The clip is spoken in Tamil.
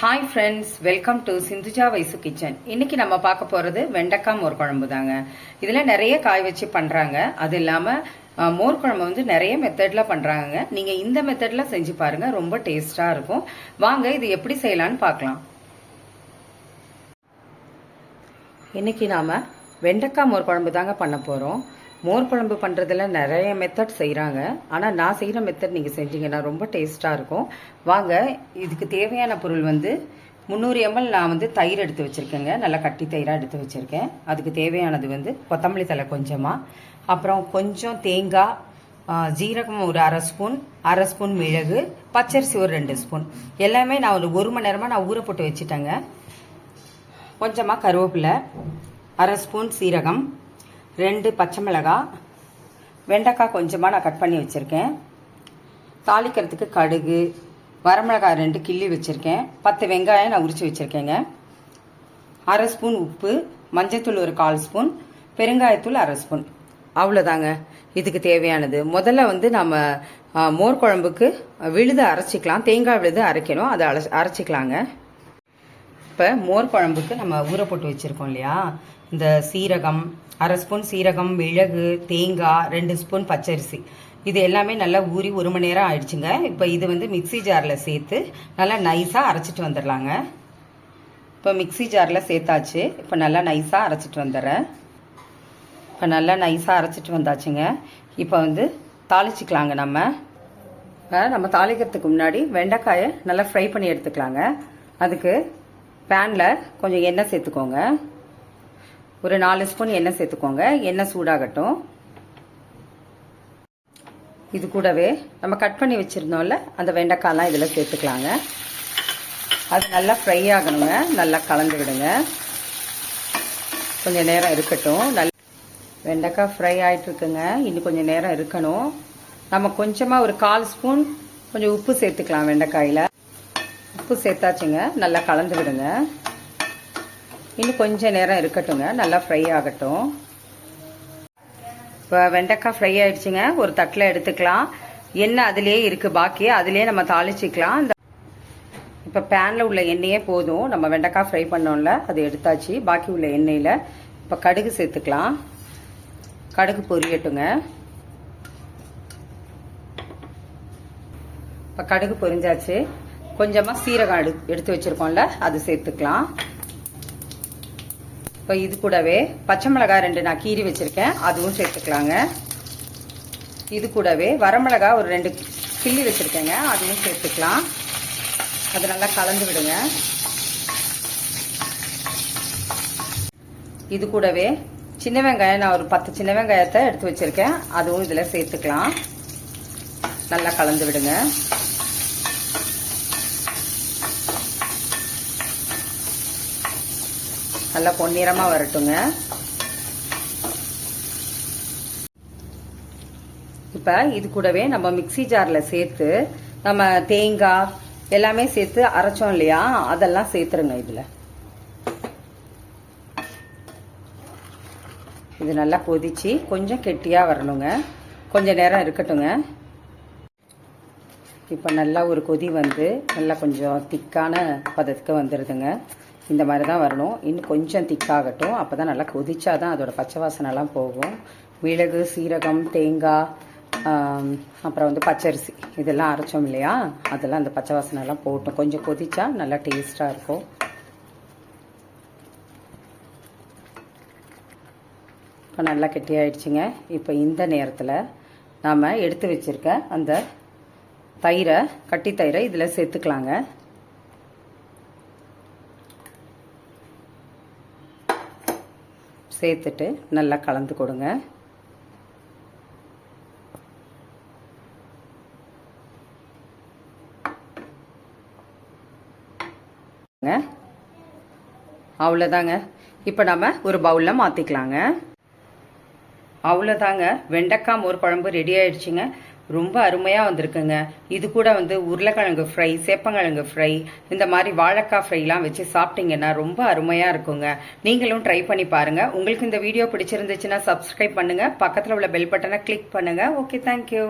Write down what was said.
Hi friends welcome to Sindhuja Vaishu kitchen இன்னைக்கு நம்ம பார்க்க போறது வெண்டைக்காய் மோர் குழம்பு தாங்க இதுல நிறைய காய் வச்சு பண்றாங்க. அது இல்லாம மோர் குழம்பு வந்து நிறைய மெத்தட்ல பண்றாங்க நீங்க இந்த மெத்தட்ல செஞ்சு பாருங்க. ரொம்ப டேஸ்டா இருக்கும். வாங்க இது எப்படி செய்யலாம்னு பார்க்கலாம். இன்னைக்கு நாம வெண்டைக்காய் மோர் குழம்பு தாங்க பண்ண போறோம். மோர் குழம்பு பண்ணுறதுல நிறைய மெத்தட் செய்கிறாங்க ஆனால் நான் செய்கிற மெத்தட் நீங்கள் செஞ்சீங்கன்னா ரொம்ப டேஸ்ட்டாக இருக்கும். வாங்க இதுக்கு தேவையான பொருள் வந்து முந்நூறு எம்எல் நான் வந்து தயிர் எடுத்து வச்சுருக்கேங்க. நல்லா கட்டி தயிராக எடுத்து வச்சுருக்கேன். அதுக்கு தேவையானது வந்து கொத்தமல்லி தலை கொஞ்சமாக அப்புறம் கொஞ்சம் தேங்காய் ஜீரகம் ஒரு அரை ஸ்பூன் அரை ஸ்பூன் மிளகு பச்சரிசி ஒரு ரெண்டு ஸ்பூன். எல்லாமே நான் ஒரு ஒரு மணி நேரமாக நான் ஊற போட்டு வச்சுட்டேங்க. கொஞ்சமாக கருவேப்பிலை அரை ஸ்பூன் சீரகம் ரெண்டு பச்சை மிளகாய் வெண்டைக்காய் கொஞ்சமாக நான் கட் பண்ணி வச்சுருக்கேன். தாளிக்கிறதுக்கு கடுகு வரமிளகாய் ரெண்டு கிள்ளி வச்சுருக்கேன். பத்து வெங்காயம் நான் உரித்து வச்சுருக்கேங்க. அரை ஸ்பூன் உப்பு மஞ்சத்தூள் ஒரு கால் ஸ்பூன் பெருங்காயத்தூள் அரை ஸ்பூன். அவ்வளோதாங்க இதுக்கு தேவையானது. முதல்ல வந்து நம்ம மோர் குழம்புக்கு விழுது அரைச்சிக்கலாம். தேங்காய் விழுது அரைக்கணும். அதை அரைச்சிக்கலாங்க. இப்போ மோர் குழம்புக்கு நம்ம ஊற போட்டு வச்சுருக்கோம் இல்லையா? இந்த சீரகம் அரை ஸ்பூன் சீரகம் மிளகு தேங்காய் ரெண்டு ஸ்பூன் பச்சரிசி. இது எல்லாமே நல்லா ஊறி ஒரு மணி நேரம் ஆயிடுச்சுங்க. இப்போ இது வந்து மிக்ஸி ஜாரில் சேர்த்து நல்லா நைஸாக அரைச்சிட்டு வந்துடலாங்க இப்போ மிக்ஸி ஜாரில் சேர்த்தாச்சு. இப்போ நல்லா நைஸாக அரைச்சிட்டு வந்துடுறேன் இப்போ நல்லா நைஸாக அரைச்சிட்டு வந்தாச்சுங்க. இப்போ வந்து தாளிச்சிக்கலாங்க நம்ம. இப்போ நம்ம தாளிக்கிறதுக்கு முன்னாடி வெண்டைக்காயை நல்லா ஃப்ரை பண்ணி எடுத்துக்கலாங்க. அதுக்கு பேனில் கொஞ்சம் எண்ணெய் சேர்த்துக்கோங்க. ஒரு நாலு ஸ்பூன் எண்ணெய் சேர்த்துக்கோங்க. எண்ணெய் சூடாகட்டும். இது கூடவே நம்ம கட் பண்ணி வச்சுருந்தோம்ல அந்த வெண்டைக்காய்லாம் இதில் சேர்த்துக்கலாங்க. அது நல்லா ஃப்ரை ஆகணுங்க. நல்லா கலந்து விடுங்க. கொஞ்சம் நேரம் இருக்கட்டும். நல் வெண்டைக்காய் ஃப்ரை ஆகிட்டுருக்குங்க இன்னும் கொஞ்சம் நேரம் இருக்கணும். நம்ம கொஞ்சமாக ஒரு கால் ஸ்பூன் கொஞ்சம் உப்பு சேர்த்துக்கலாம் வெண்டைக்காயில். உப்பு சேர்த்தாச்சுங்க. நல்லா கலந்து விடுங்க. இன்னும் கொஞ்சம் நேரம் இருக்கட்டுங்க. நல்லா ஃப்ரை ஆகட்டும். இப்போ வெண்டைக்காய் ஃப்ரை ஆயிடுச்சுங்க. ஒரு தட்டில் எடுத்துக்கலாம். எண்ணெய் அதிலே இருக்குது பாக்கி அதுலேயே நம்ம தாளிச்சிக்கலாம். இந்த இப்போ பேனில் உள்ள எண்ணெயே போதும். நம்ம வெண்டைக்காய் ஃப்ரை பண்ணோம்ல அது எடுத்தாச்சு. பாக்கி உள்ள எண்ணெயில் இப்போ கடுகு சேர்த்துக்கலாம். கடுகு பொரியட்டுங்க. இப்போ கடுகு பொரிஞ்சாச்சு. கொஞ்சமாக சீரகம் எடு எடுத்து வச்சுருக்கோம்ல அது சேர்த்துக்கலாம். இப்போ இது கூடவே பச்சை மிளகாய் ரெண்டு நான் கீறி வச்சுருக்கேன் அதுவும் சேர்த்துக்கலாங்க. இது கூடவே வரமிளகாய் ஒரு ரெண்டு கிள்ளி வச்சுருக்கேங்க அதுவும் சேர்த்துக்கலாம். அது நல்லா கலந்து விடுங்க. இது கூடவே சின்ன வெங்காயம் நான் ஒரு பத்து சின்ன வெங்காயத்தை எடுத்து வச்சுருக்கேன் அதுவும் இதில் சேர்த்துக்கலாம். நல்லா கலந்து விடுங்க. நல்லா பொன்னிறமாக வரட்டுங்க. இப்போ இது கூடவே நம்ம மிக்ஸி ஜாரில் சேர்த்து நம்ம தேங்காய் எல்லாமே சேர்த்து அரைச்சோம் இல்லையா? அதெல்லாம் சேர்த்துருங்க இதில். இது நல்லா கொதிச்சு கொஞ்சம் கெட்டியாக வரணுங்க. கொஞ்சம் நேரம் இருக்கட்டுங்க. இப்போ நல்லா ஒரு கொதி வந்து நல்லா கொஞ்சம் திக்கான பதத்துக்கு வந்துடுதுங்க இந்த மாதிரி தான் வரணும். இன்னும் கொஞ்சம் திக்காகட்டும். அப்போ தான் நல்லா கொதிச்சா தான் அதோடய பச்சை வாசனைலாம் போகும். மிளகு சீரகம் தேங்காய் அப்புறம் வந்து பச்சரிசி. இதெல்லாம் அரைச்சோம் இல்லையா? அதெல்லாம் அந்த பச்சை வாசனைலாம் போட்டோம். கொஞ்சம் கொதிச்சா நல்லா டேஸ்ட்டாக இருக்கும். இப்போ நல்லா கெட்டியாயிடுச்சுங்க. இப்போ இந்த நேரத்தில் நாம் எடுத்து வச்சிருக்க அந்த தயிரை கட்டி தயிரை இதில் சேர்த்துக்கலாங்க. சேர்த்துட்டு நல்லா கலந்து கொடுங்க. அவ்வளோதாங்க இப்போ நம்ம ஒரு பவுலில் மாற்றிக்கலாங்க அவ்வளோதாங்க வெண்டைக்காய் மோர் குழம்பு ரெடி ஆயிடுச்சுங்க. ரொம்ப அருமையாக வந்திருக்குங்க. இது கூட வந்து உருளைக்கிழங்கு ஃப்ரை சேப்பங்கிழங்கு ஃப்ரை இந்த மாதிரி வாழைக்காய் ஃப்ரைலாம் வச்சு சாப்பிட்டீங்கன்னா ரொம்ப அருமையாக இருக்குங்க. நீங்களும் ட்ரை பண்ணி பாருங்கள் உங்களுக்கு இந்த வீடியோ பிடிச்சிருந்துச்சுன்னா சப்ஸ்கிரைப் பண்ணுங்கள் பக்கத்தில் உள்ள பெல் பட்டனை கிளிக் பண்ணுங்கள் ஓகே தேங்க்யூ